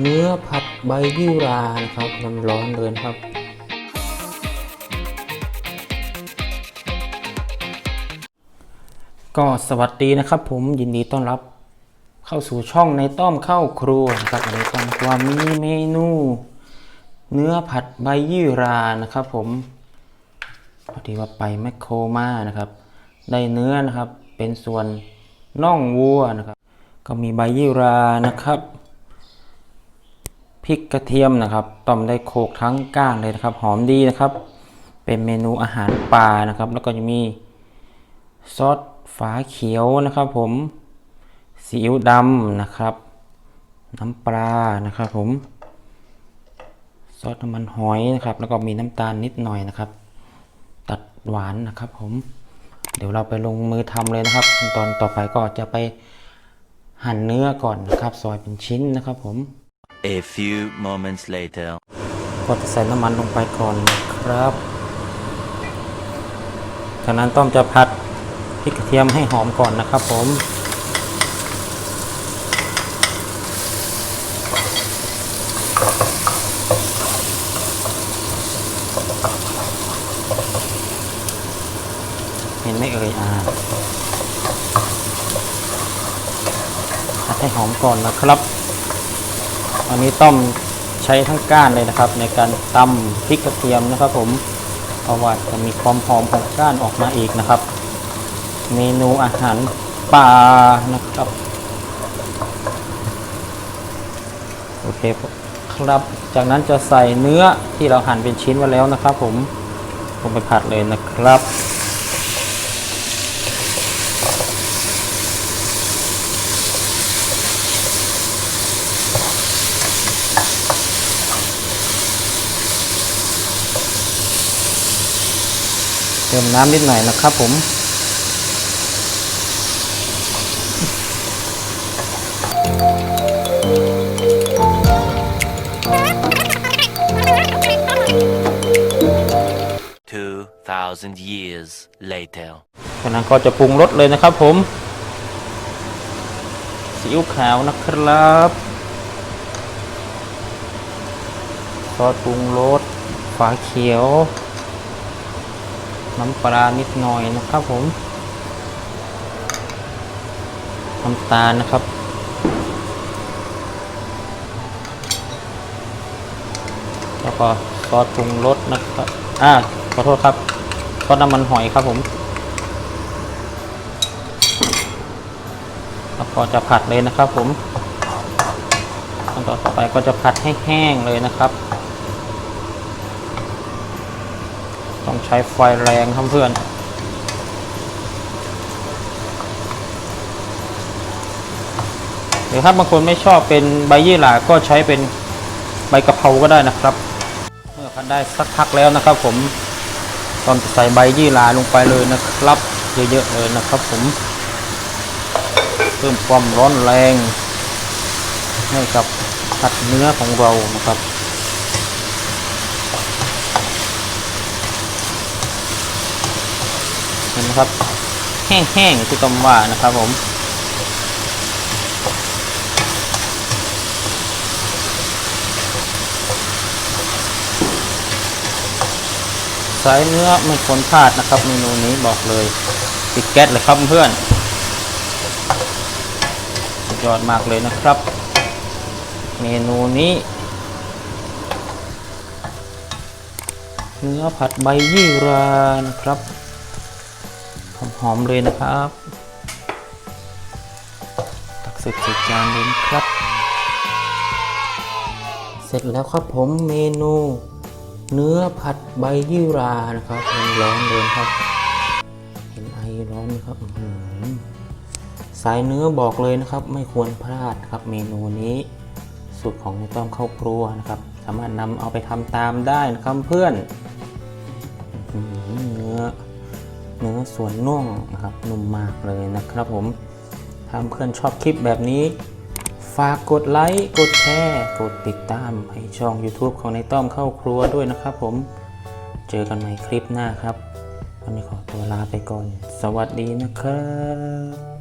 เนื้อผัดใบยี่รานะครับร้อนเลยครับก็สวัสดีนะครับ ผมยินดีต้อนรับเข้าสู่ช่องในต้อมเข้าครัวนะครับวันนี้ต้อมว่ามีเมนู เนื้อผัดใบยี่รานะครับ ผมพอดีว่าไปแมคโครมานะครับ ได้เนื้อนะครับเป็นส่วนน่องวัวนะครับ ก็มีใบยี่รานะครับ พริกกระเทียมนะครับ ต้มได้โขกทั้งก้างเลยนะครับ หอมดีนะครับ เป็นเมนูอาหารป่านะครับ แล้วก็จะมีซอสฝาเขียวนะครับ ผมซีอิ๊วดำนะครับ น้ำปลานะครับ ผมซอสน้ำมันหอยนะครับ แล้วก็มีน้ำตาลนิดหน่อยนะครับ ตัดหวานนะครับ ผม เดี๋ยวเราไปลงมือทำเลยนะครับขั้นตอนต่อไปก็จะไปหั่นเนื้อก่อนนะครับ ซอยเป็นชิ้นนะครับ ผม A few moments later. ก็จะใส่น้ำมันลงไปก่อนนะครับ จากนั้นต้อมจะผัดพริกกระเทียมให้หอมก่อนนะครับผมเห็นไหมเอ่ยอ่าผัดให้หอมก่อนนะครับ อันนี้ต้มใช้ทั้งก้านเลยนะครับ ในการตำพริกกระเทียมนะครับ ผมเพราะว่าจะมีความหอมของก้านออกมาอีกนะครับ เมนูอาหารป่านะครับ โอเคครับ จากนั้นจะใส่เนื้อที่เราหั่นเป็นชิ้นไว้แล้วนะครับ ผมลงไปผัดเลยนะครับ ติมน้ำนิดหน่อยนะครับผม2,000 years later. จากนั้นก็จะปรุงรสเลยนะครับผมซีอิ๊วขาวนะครับซอสปรุงรสฝาเขียว น้ำปลานิดหน่อยนะครับผมน้ำตาลนะครับ แล้วก็ซอสปรุงรสนะครับ อ่า ขอโทษครับ ซอสน้ำมันหอยครับผม แล้วก็จะผัดเลยนะครับผมขั้นตอนต่อไปก็จะผัดให้แห้งเลยนะครับ ต้องใช้ไฟแรงครับเพื่อนหรือถ้าบางคนไม่ชอบเป็นใบยี่หร่าก็ใช้เป็นใบกะเพราก็ได้นะครับ เมื่อผัดได้สักพักแล้วนะครับ ผมตอนใส่ใบยี่หร่าลงไปเลยนะครับ เยอะๆเลยนะครับ ผมเพิ่มความร้อนแรงให้กับผัดเนื้อของเรานะครับ เห็นไหมครับ แห้งๆที่ต้มว่านะครับผมสายเนื้อไม่ควรพลาดนะครับ เมนูนี้บอกเลยปิดแก๊สเลยครับเพื่อนสุดยอดมากเลยนะครับ เมนูนี้ เนื้อผัดใบยี่รานะครับ หอมๆเลยนะครับ ตักเสร็จใส่จานเลยครับ เสร็จแล้วครับผมเมนู เนื้อผัดใบยี่รานะครับร้อนเลยครับ เห็นไอร้อนไหมครับสายเนื้อบอกเลยนะครับ ไม่ควรพลาดครับเมนูนี้สูตรของในต้อมข้าวครัวนะครับ สามารถนำเอาไปทำตามได้นะครับเพื่อนอ เนื้อส่วนน่องนะครับนุ่มมากเลยนะครับผมถ้าเพื่อนชอบคลิปแบบนี้ ฝากกดไลค์กดแชร์กดติดตามให้ช่อง YouTube ของในต้อมเข้าครัวด้วยนะครับผมเจอกันใหม่คลิปหน้าครับวันนี้ขอตัวลาไปก่อน สวัสดีนะครับ